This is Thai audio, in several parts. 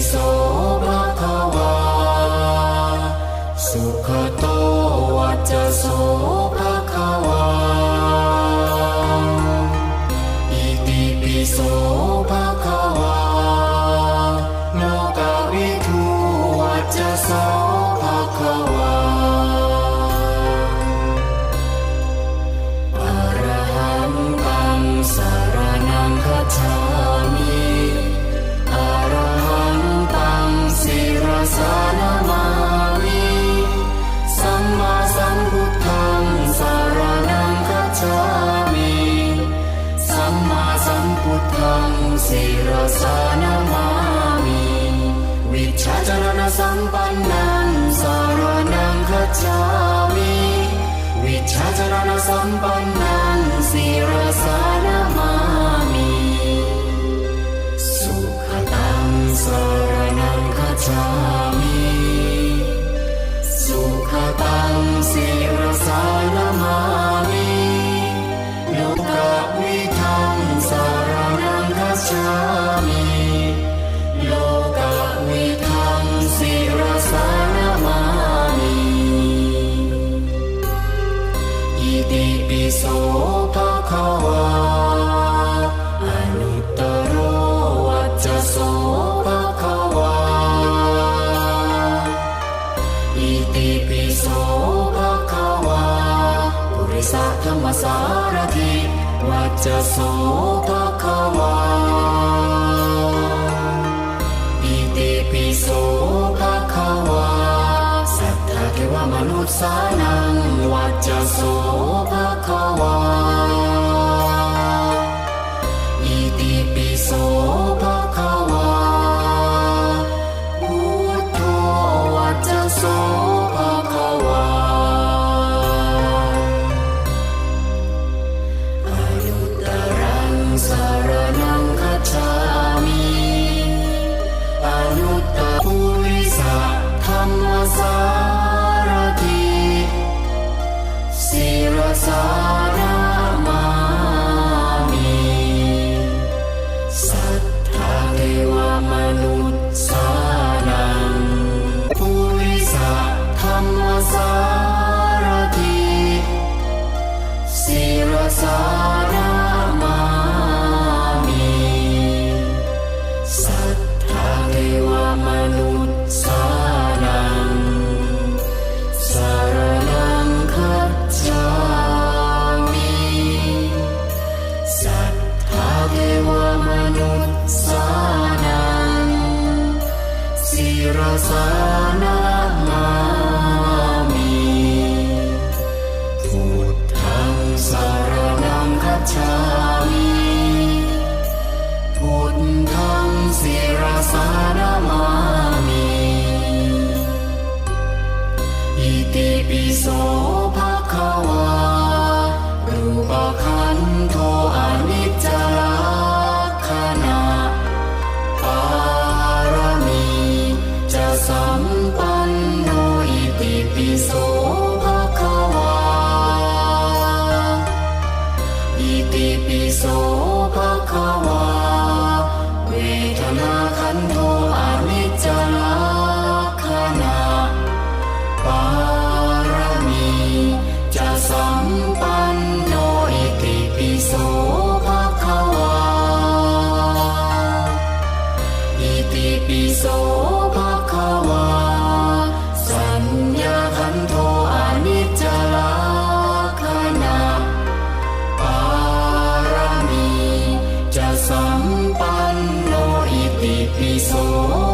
so सानमामि विच्छरणसम्पन्नं शरणं गच्छामि विच्छरणसम्पन्नं शिरसानमामि सुखतां शरणं गच्छामि सुखतां शिरसानमामि ปิโสภะคะวาอนุตตรวัจโสภะคะวาอิติปิโสภะคะวาปุริสธรรมสารถิวัจโสภะคะวาอิติปิโสภะคะวาสัทธะเทวมนุษย์สานังวัจโส อิติปิโสภะคะวา peace, số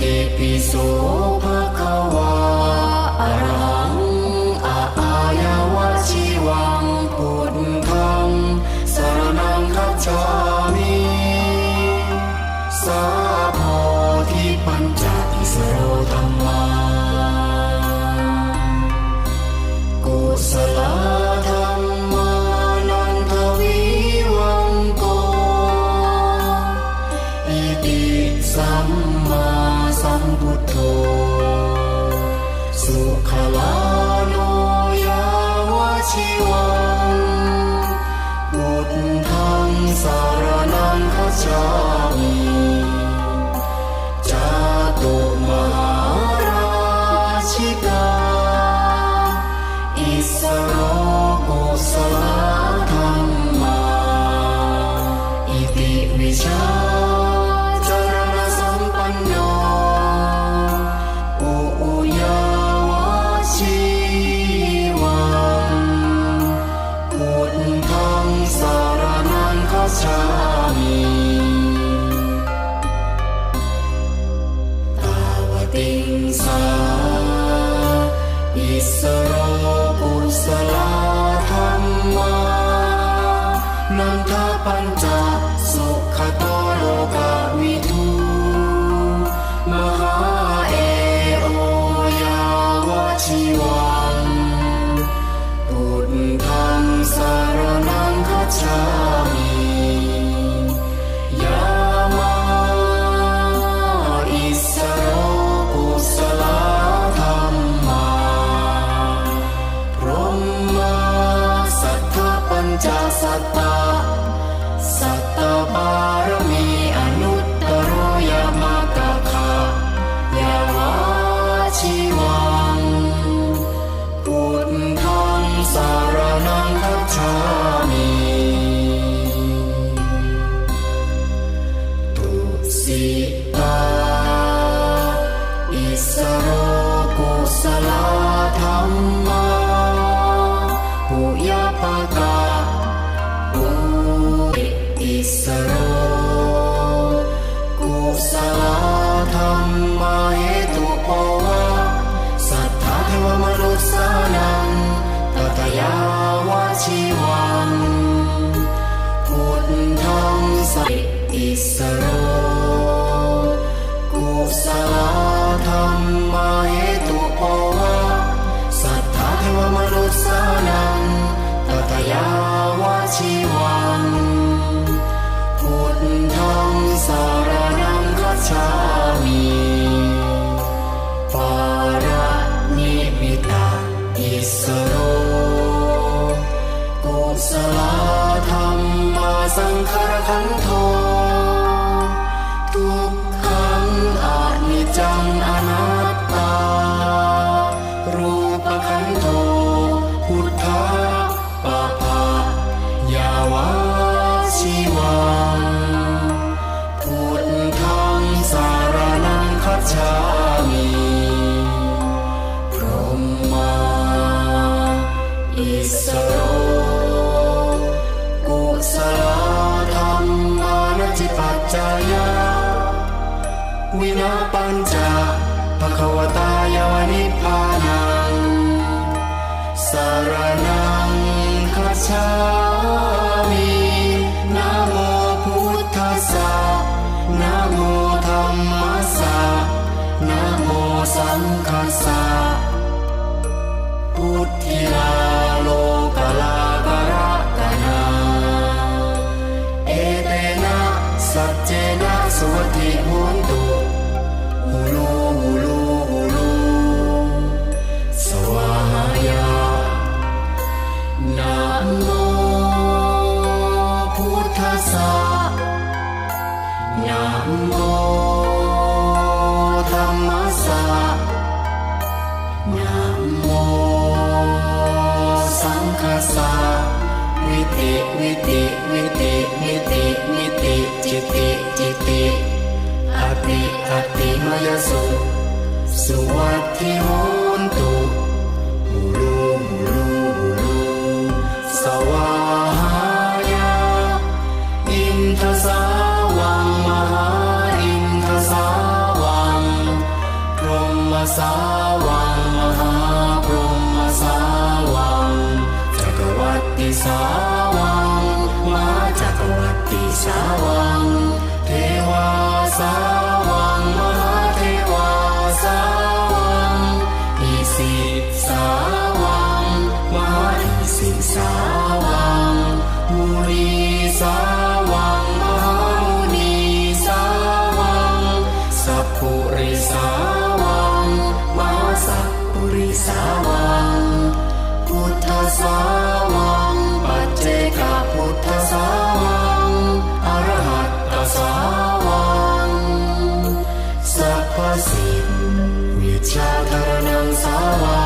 ติปิโสภะคะวะ ชีวังพุทธังสัตติสโรกุสลา สังขารขันโททุกขังอาจมีจังอนัตตา รูปขันโทพุทธะปะภายาวาชีวังพุทธังสารนังคัจามีพรหมาอิสระ Vinasaya Vinapanja Bhagavataya Nibbana Saranang Gacchami สาวัง ปัจเจกพุทธสาวัง อรหัตสาวัง สัพสินวิชาธรณังสาวัง